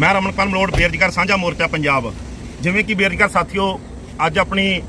ਮੈਂ ਰਮਨਪਾਲ ਮਲੋੜ ਬੇਰੁਜ਼ਗਾਰ ਸਾਂਝਾ ਮੋਰਚਾ ਪੰਜਾਬ। ਜਿਵੇਂ ਕਿ ਬੇਰੁਜ਼ਗਾਰ ਸਾਥੀਓ, ਅੱਜ ਆਪਣੀ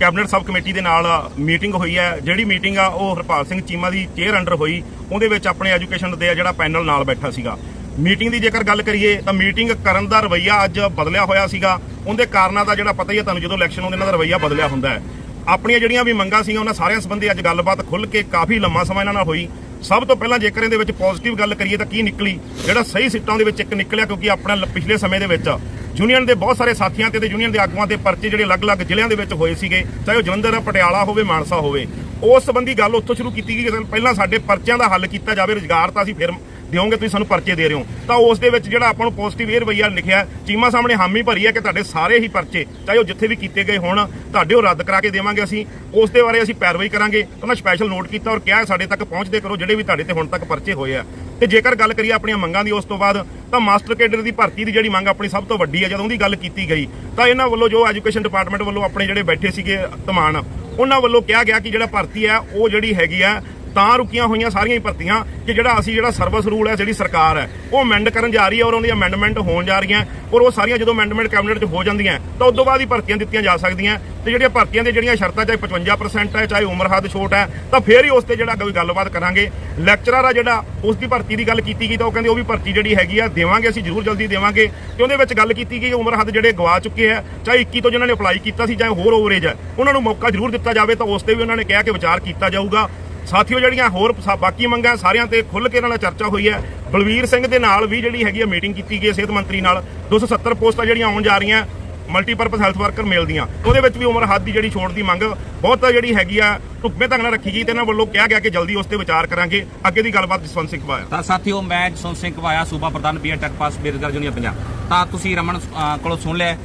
ਕੈਬਨਿਟ ਸਬ ਕਮੇਟੀ ਦੇ ਨਾਲ ਮੀਟਿੰਗ ਹੋਈ ਹੈ। ਜਿਹੜੀ ਮੀਟਿੰਗ ਆ, ਉਹ ਹਰਪਾਲ ਸਿੰਘ ਚੀਮਾ ਦੀ ਚੇਅਰ ਅੰਡਰ ਹੋਈ। ਉਹਦੇ ਵਿੱਚ ਆਪਣੇ ਐਜੂਕੇਸ਼ਨ ਦੇ ਜਿਹੜਾ ਪੈਨਲ ਨਾਲ ਬੈਠਾ ਸੀਗਾ। ਮੀਟਿੰਗ ਦੀ ਜੇਕਰ ਗੱਲ ਕਰੀਏ, ਤਾਂ ਮੀਟਿੰਗ ਕਰਨ ਦਾ ਰਵੱਈਆ ਅੱਜ ਬਦਲਿਆ ਹੋਇਆ ਸੀਗਾ। ਉਹਦੇ ਕਾਰਨਾਂ ਦਾ ਜਿਹੜਾ ਪਤਾ ਹੀ ਹੈ ਤੁਹਾਨੂੰ, ਜਦੋਂ ਇਲੈਕਸ਼ਨ ਆਉਂਦੇ ਇਹਨਾਂ ਦਾ ਰਵੱਈਆ ਬਦਲਿਆ ਹੁੰਦਾ ਹੈ। ਆਪਣੀਆਂ ਜਿਹੜੀਆਂ ਵੀ ਮੰਗਾਂ ਸੀਗੀਆਂ, ਉਹਨਾਂ ਸਾਰਿਆਂ ਸੰਬੰਧੀ ਅੱਜ ਗੱਲਬਾਤ ਖੁੱਲ ਕੇ ਕਾਫੀ ਲੰਮਾ ਸਮਾਂ ਇਹਨਾਂ ਨਾਲ ਹੋਈ। ਸਭ ਤੋਂ ਪਹਿਲਾਂ ਜੇਕਰ ਇਹਦੇ ਵਿੱਚ ਪੋਜ਼ਿਟਿਵ ਗੱਲ ਕਰੀਏ ਤਾਂ ਕੀ ਨਿਕਲੀ? ਜਿਹੜਾ ਸਹੀ ਸਿੱਟਾਂ ਦੇ ਵਿੱਚ ਇੱਕ ਨਿਕਲਿਆ ਕਿਉਂਕਿ ਆਪਣਾ ਪਿਛਲੇ ਸਮੇਂ ਦੇ ਵਿੱਚ। ਯੂਨੀਅਨ ਦੇ ਬਹੁਤ ਸਾਰੇ ਸਾਥੀਆਂ ਤੇ ਤੇ ਯੂਨੀਅਨ ਦੇ ਆਗੂਆਂ ਦੇ ਪਰਚੇ ਜਿਹੜੇ ਅਲੱਗ-ਅਲੱਗ ਜ਼ਿਲ੍ਹਿਆਂ ਦੇ ਵਿੱਚ ਹੋਏ ਸੀਗੇ, ਚਾਹੇ ਉਹ ਜਲੰਧਰ, ਪਟਿਆਲਾ ਹੋਵੇ, ਮਾਨਸਾ ਹੋਵੇ। ਉਸ ਸੰਬੰਧੀ ਗੱਲ ਉੱਥੋਂ ਸ਼ੁਰੂ ਕੀਤੀ ਗਈ ਕਿ ਪਹਿਲਾਂ ਸਾਡੇ ਪਰਚਿਆਂ ਦਾ ਹੱਲ ਕੀਤਾ ਜਾਵੇ, ਰੁਜ਼ਗਾਰ ਤਾਂ ਅਸੀਂ ਫਿਰ ਦਿਓਗੇ, ਤੁਸੀਂ ਸਾਨੂੰ ਪਰਚੇ ਦੇ ਰਹੇ ਹੋ। ਤਾਂ ਉਸ ਦੇ ਵਿੱਚ ਜਿਹੜਾ ਆਪਾਂ ਨੂੰ ਪੋਜ਼ਿਟਿਵ ਇਹ ਰਵੱਈਆ ਲਿਖਿਆ, ਚੀਮਾ ਸਾਹਮਣੇ ਹਾਮੀ ਭਰੀ ਹੈ ਕਿ ਤੁਹਾਡੇ ਸਾਰੇ ਹੀ ਪਰਚੇ, ਚਾਹੇ ਉਹ ਜਿੱਥੇ ਵੀ ਕੀਤੇ ਗਏ ਹੋਣ, ਤੁਹਾਡੇ ਉਹ ਰੱਦ ਕਰਾ ਕੇ ਦੇਵਾਂਗੇ ਅਸੀਂ। ਉਸ ਦੇ ਬਾਰੇ ਅਸੀਂ ਪੈਰਵਾਈ ਕਰਾਂਗੇ ਉਹਨਾਂ ਸਪੈਸ਼ਲ ਨੋਟ ਕੀਤਾ ਔਰ ਕਿਹਾ ਸਾਡੇ ਤੱਕ ਪਹੁੰਚਦੇ ਕਰੋ, ਜਿਹੜੇ ਵੀ ਤੁਹਾਡੇ ਤੇ ਹੁਣ ਤੱਕ ਪਰਚੇ ਹੋਏ ਆ। ਤੇ ਜੇਕਰ ਗੱਲ ਕਰੀਏ ਆਪਣੀਆਂ ਮੰਗਾਂ ਦੀ ਉਸ ਤੋਂ ਬਾਅਦ, ਤਾਂ ਮਾਸਟਰ ਕੇਡਰ ਦੀ ਭਰਤੀ ਦੀ ਜਿਹੜੀ ਮੰਗ ਆਪਣੀ ਸਭ ਤੋਂ ਵੱਡੀ ਹੈ, ਜਦੋਂ ਉਹਦੀ ਗੱਲ ਕੀਤੀ ਗਈ, ਤਾਂ ਇਹਨਾਂ ਵੱਲੋਂ ਜੋ ਐਜੂਕੇਸ਼ਨ ਡਿਪਾਰਟਮੈਂਟ ਵੱਲੋਂ ਆਪਣੇ ਜਿਹੜੇ ਬੈਠੇ ਸੀਗੇ ਧਮਾਨ ਉਹਨਾਂ ਵੱਲੋਂ ਕਿਹਾ ਗਿਆ ਕਿ ਜਿਹੜਾ ਭਰਤੀ ਹੈ, ਉਹ ਜਿਹੜੀ ਹੈਗੀ ਆ ਤਾਂ ਰੁਕੀਆਂ ਹੋਈਆਂ ਸਾਰੀਆਂ ਹੀ ਭਰਤੀਆਂ ਕਿ ਜਿਹੜਾ ਅਸੀਂ ਜਿਹੜਾ ਸਰਵਿਸ ਰੂਲ ਹੈ, ਜਿਹੜੀ ਸਰਕਾਰ ਹੈ, ਉਹ ਅਮੈਂਡ ਕਰਨ ਜਾ ਰਹੀ ਹੈ ਔਰ ਉਹਦੀਆਂ ਅਮੈਂਡਮੈਂਟ ਹੋਣ ਜਾ ਰਹੀਆਂ ਔਰ ਉਹ ਸਾਰੀਆਂ ਜਦੋਂ ਅਮੈਂਡਮੈਂਟ ਕੈਬਨਿਟ 'ਚ ਹੋ ਜਾਂਦੀਆਂ, ਤਾਂ ਉਸ ਤੋਂ ਬਾਅਦ ਹੀ ਭਰਤੀਆਂ ਦਿੱਤੀਆਂ ਜਾ ਸਕਦੀਆਂ ਤੇ ਜਿਹੜੀਆਂ ਭਰਤੀਆਂ ਦੇ ਜਿਹੜੀਆਂ ਸ਼ਰਤਾਂ, ਚਾਹੇ 55% ਹੈ, ਚਾਹੇ ਉਮਰ ਹੱਦ ਛੋਟ ਹੈ, ਤਾਂ ਫੇਰ ਹੀ ਉਸ ਤੇ ਜਿਹੜਾ ਕੋਈ ਗੱਲਬਾਤ ਕਰਾਂਗੇ। ਲੈਕਚਰਰ ਆ ਜਿਹੜਾ ਉਸ ਦੀ ਭਰਤੀ ਦੀ ਗੱਲ ਕੀਤੀ ਗਈ ਤਾਂ ਉਹ ਕਹਿੰਦੇ ਉਹ ਵੀ ਭਰਤੀ ਜਿਹੜੀ ਹੈਗੀ ਆ, ਦੇਵਾਂਗੇ, ਅਸੀਂ ਜ਼ਰੂਰ ਜਲਦੀ ਦੇਵਾਂਗੇ ਤੇ ਉਹਦੇ ਵਿੱਚ ਗੱਲ ਕੀਤੀ ਗਈ, ਉਮਰ ਹੱਦ ਜਿਹੜੇ ਗਵਾ ਚੁੱਕੇ ਆ, ਚਾਹੇ 21 ਤੋਂ ਜਿਨ੍ਹਾਂ ਨੇ ਅਪਲਾਈ ਕੀਤਾ ਸੀ, ਚਾਹੇ ਹੋਰ ਓਵਰੇਜ ਹੈ, ਉਹਨਾਂ ਨੂੰ ਮੌਕਾ ਜ਼ਰੂਰ ਦਿੱਤਾ ਜਾਵੇ ਤਾਂ ਉਸ ਤੇ ਵੀ ਉਹਨਾਂ ਨੇ ਕਿਹਾ ਕਿ ਵਿਚਾਰ ਕੀਤਾ ਜਾਊਗਾ। ਸਾਥੀਓ ਜਿਹੜੀਆਂ ਹੋਰ ਸਾ- ਬਾਕੀ ਮੰਗਾਂ ਸਾਰਿਆਂ ਤੇ ਖੁੱਲ ਕੇ ਇਹਨਾਂ ਨਾਲ ਚਰਚਾ ਹੋਈ ਹੈ। ਬਲਵੀਰ ਸਿੰਘ ਦੇ ਨਾਲ ਵੀ ਜਿਹੜੀ ਹੈਗੀ ਆ ਮੀਟਿੰਗ ਕੀਤੀ ਗਈ ਹੈ ਸਿਹਤ ਮੰਤਰੀ ਨਾਲ। 270 ਪੋਸਟਾਂ ਜਿਹੜੀਆਂ ਆਉਣ ਜਾ ਰਹੀਆਂ ਮਲਟੀਪਰਪਸ ਹੈਲਥ ਵਰਕਰ ਮੇਲ ਦੀਆਂ। ਉਹਦੇ ਵਿੱਚ ਵੀ ਉਮਰ ਹੱਦ ਦੀ ਜਿਹੜੀ ਛੋਟ ਦੀ ਮੰਗ, ਬਹੁਤ ਜਿਹੜੀ ਹੈਗੀ ਆ ਢੁਕਵੇਂ ਢੰਗ ਨਾਲ ਰੱਖੀ ਗਈ ਤੇ ਇਹਨਾਂ ਵੱਲੋਂ ਕਿਹਾ ਗਿਆ ਕਿ ਜਲਦੀ ਉਸ ਤੇ ਵਿਚਾਰ ਕਰਾਂਗੇ। ਅੱਗੇ ਦੀ ਗੱਲਬਾਤ ਜਸਵੰਤ ਸਿੰਘ ਪਾਇਆ ਤਾਂ ਸਾਥੀਓ, ਮੈਂ ਜਸਵੰਤ ਸਿੰਘ ਘਵਾਇਆ ਸੂਬਾ ਪ੍ਰਧਾਨ ਬੀਐਡ ਟੈਕ ਪਾਸ ਬੇਰੁਜ਼ਗਾਰ ਜੁਨੀਅਰ ਪੰਜਾਬ ਤਾਂ ਤੁਸੀਂ ਰਮਨ ਕੋਲੋਂ ਸੁਣ ਲਿਆ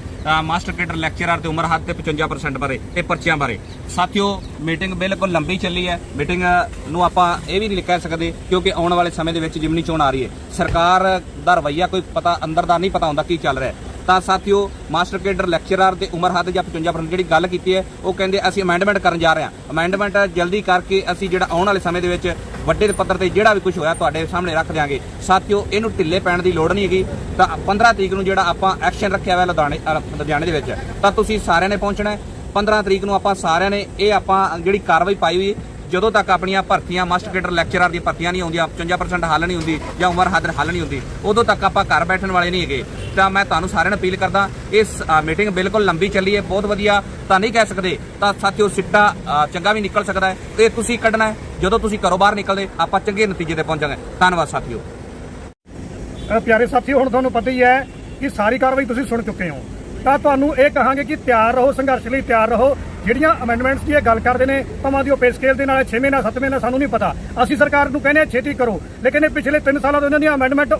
ਮਾਸਟਰ ਕੇਡਰ ਲੈਕਚਰਰ ਤੇ ਉਮਰ ਹੱਦ ਤੇ 55% ਬਾਰੇ ਤੇ ਪਰਚੀਆਂ ਬਾਰੇ। ਸਾਥੀਓ ਮੀਟਿੰਗ ਬਿਲਕੁਲ ਲੰਬੀ ਚੱਲੀ ਹੈ। ਮੀਟਿੰਗ ਨੂੰ ਆਪਾਂ ਇਹ ਵੀ ਨਹੀਂ ਕਹਿ ਸਕਦੇ ਕਿਉਂਕਿ ਆਉਣ ਵਾਲੇ ਸਮੇਂ ਦੇ ਵਿੱਚ ਜਿਮਨੀ ਚੋਣ ਆ ਰਹੀ ਹੈ। ਸਰਕਾਰ ਦਾ ਰਵੱਈਆ ਕੋਈ ਪਤਾ ਅੰਦਰ ਦਾ ਨਹੀਂ ਪਤਾ ਹੁੰਦਾ ਕੀ ਚੱਲ ਰਿਹਾ ਤਾਂ ਸਾਥੀਓ, ਮਾਸਟਰ ਕੇਡਰ ਲੈਕਚਰਰ ਤੇ ਉਮਰ ਹੱਦ ਜਾਂ 55% ਜਿਹੜੀ ਗੱਲ ਕੀਤੀ ਹੈ, ਉਹ ਕਹਿੰਦੇ ਅਸੀਂ ਅਮੈਂਡਮੈਂਟ ਕਰਨ ਜਾ ਰਹੇ ਹਾਂ। ਅਮੈਂਡਮੈਂਟ ਜਲਦੀ ਕਰਕੇ ਅਸੀਂ ਜਿਹੜਾ ਆਉਣ ਵਾਲੇ ਸਮੇਂ ਦੇ ਵਿੱਚ ਵੱਡੇ ਪੱਧਰ ਤੇ ਜਿਹੜਾ ਵੀ ਕੁਝ ਹੋਇਆ ਤੁਹਾਡੇ ਸਾਹਮਣੇ ਰੱਖ ਦਿਆਂਗੇ। ਸਾਥੀਓ, ਇਹਨੂੰ ਢਿੱਲੇ ਪੈਣ ਦੀ ਲੋੜ ਨਹੀਂ ਹੈਗੀ। ਤਾਂ 15 ਤਰੀਕ ਨੂੰ ਜਿਹੜਾ ਆਪਾਂ ਐਕਸ਼ਨ ਰੱਖਿਆ ਹੋਇਆ ਲੁਧਿਆਣੇ ਲੁਧਿਆਣੇ ਦੇ ਵਿੱਚ, ਤਾਂ ਤੁਸੀਂ ਸਾਰਿਆਂ ਨੇ ਪਹੁੰਚਣਾ ਹੈ। 15 ਤਰੀਕ ਨੂੰ ਆਪਾਂ ਸਾਰਿਆਂ ਨੇ ਇਹ ਆਪਾਂ ਜਿਹੜੀ ਕਾਰਵਾਈ ਪਾਈ ਹੋਈ ਜਦੋਂ ਤੱਕ ਆਪਣੀਆਂ ਭਰਤੀਆਂ ਮਾਸਟਰ ਕੇਡਰ ਲੈਕਚਰਰ ਦੀਆਂ ਭਰਤੀਆਂ ਨਹੀਂ ਆਉਂਦੀਆਂ 55% ਹੱਲ ਨਹੀਂ ਹੁੰਦੀ ਜਾਂ ਉਮਰ ਹੱਦ ਹੱਲ ਨਹੀਂ ਹੁੰਦੀ, ਉਦੋਂ ਤੱਕ ਆਪਾਂ ਘਰ ਬੈਠਣ ਵਾਲੇ ਨਹੀਂ ਹੈਗੇ। ਤਾਂ ਮੈਂ ਤੁਹਾਨੂੰ ਸਾਰਿਆਂ ਨੂੰ ਅਪੀਲ ਕਰਦਾ, ਇਸ ਮੀਟਿੰਗ ਬਿਲਕੁਲ ਲੰਬੀ ਚੱਲੀ ਹੈ, ਬਹੁਤ ਵਧੀਆ, ਤਾਂ ਨਹੀਂ ਕਹਿ ਸਕਦੇ, ਤਾਂ ਸਾਥੀਓ ਸਿੱਟਾ ਚੰਗਾ ਵੀ ਨਿਕਲ ਸਕਦਾ ਹੈ, ਇਹ ਤੁਸੀਂ ਕੱਢਣਾ ਹੈ, ਜਦੋਂ ਤੁਸੀਂ ਘਰੋਂ ਬਾਹਰ ਨਿਕਲਦੇ, ਆਪਾਂ ਚੰਗੇ ਨਤੀਜੇ ਤੇ ਪਹੁੰਚਾਂਗੇ। ਧੰਨਵਾਦ ਸਾਥੀਓ। ਪਿਆਰੇ ਸਾਥੀ ਹੁਣ ਤੁਹਾਨੂੰ ਪਤਾ ਹੀ ਹੈ ਕਿ ਸਾਰੀ ਕਾਰਵਾਈ ਤੁਸੀਂ ਸੁਣ ਚੁੱਕੇ ਹੋ। ਤਾਂ ਤੁਹਾਨੂੰ ਇਹ ਕਹਾਂਗੇ ਕਿ ਤਿਆਰ ਰਹੋ, ਸੰਘਰਸ਼ ਲਈ ਤਿਆਰ ਰਹੋ। ਜਿਹੜੀਆਂ ਅਮੈਂਡਮੈਂਟਸ ਦੀ ਇਹ ਗੱਲ ਕਰਦੇ ਨੇ, ਭਾਵੇਂ ਦੀ ਉਹ ਪੇ ਸਕੇਲ ਦੇ ਨਾਲ 6 ਮਹੀਨਾ 7 ਮਹੀਨਾ ਸਾਨੂੰ ਨਹੀਂ ਪਤਾ। ਅਸੀਂ ਸਰਕਾਰ ਨੂੰ ਕਹਿੰਦੇ ਹਾਂ, ਛੇਤੀ ਕਰੋ। ਲੇਕਿਨ ਇਹ ਪਿਛਲੇ 3 ਸਾਲਾਂ ਤੋਂ ਇਹਨਾਂ ਦੀਆਂ ਅਮੈਂਡਮੈਂਟ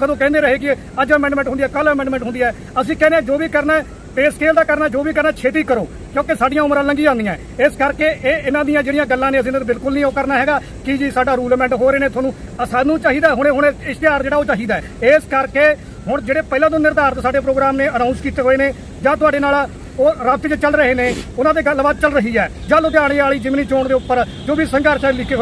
ਕਦੋਂ ਕਹਿੰਦੇ ਰਹੇ ਕਿ ਅੱਜ ਅਮੈਂਡਮੈਂਟ ਹੁੰਦੀ ਹੈ ਕੱਲ ਅਮੈਂਡਮੈਂਟ ਹੁੰਦੀ ਹੈ। ਅਸੀਂ ਕਹਿੰਦੇ ਹਾਂ, ਜੋ ਵੀ ਕਰਨਾ ਹੈ ਪੇ ਸਕੇਲ ਦਾ ਕਰਨਾ, ਜੋ ਵੀ ਕਰਨਾ, ਛੇਤੀ ਕਰੋ, ਕਿਉਂਕਿ ਸਾਡੀਆਂ ਉਮਰਾਂ ਲੰਘੀ ਜਾਂਦੀਆਂ ਇਸ ਕਰਕੇ ਇਹ ਇਹਨਾਂ ਦੀਆਂ ਜਿਹੜੀਆਂ ਗੱਲਾਂ ਨੇ, ਅਸੀਂ ਇਹਨਾਂ ਨੂੰ ਬਿਲਕੁਲ ਨਹੀਂ ਉਹ ਕਰਨਾ ਹੈਗਾ ਕਿ ਜੀ ਸਾਡਾ ਰੂਲ ਅਮੈਂਡ ਹੋ ਰਹੇ ਨੇ ਤੁਹਾਨੂੰ। ਸਾਨੂੰ ਚਾਹੀਦਾ ਹੁਣੇ ਹੁਣੇ ਇਸ਼ਤਿਹਾਰ ਜਿਹੜਾ ਉਹ ਚਾਹੀਦਾ ਇਸ ਕਰਕੇ ਹੁਣ ਜਿਹੜੇ ਪਹਿਲਾਂ ਤੋਂ ਨਿਰਧਾਰਤ ਸਾਡੇ ਪ੍ਰੋਗਰਾਮ ਨੇ ਅਨਾਉਂਸ ਕੀਤੇ ਹੋਏ ਨੇ, ਜਾਂ ਤੁਹਾਡੇ ਨਾਲ ਉਹ ਰਾਬਤੇ 'ਚ ਚੱਲ ਰਹੇ ਨੇ, ਉਹਨਾਂ ਤੇ ਗੱਲਬਾਤ ਚੱਲ ਰਹੀ ਹੈ। ਜਾਂ ਲੁਧਿਆਣੇ ਵਾਲੀ ਜਿਮਨੀ ਚੋਣ ਦੇ ਉੱਪਰ ਜੋ ਵੀ ਸੰਘਰਸ਼ ਹੈ ਲਿਖੇ ਹੋਏ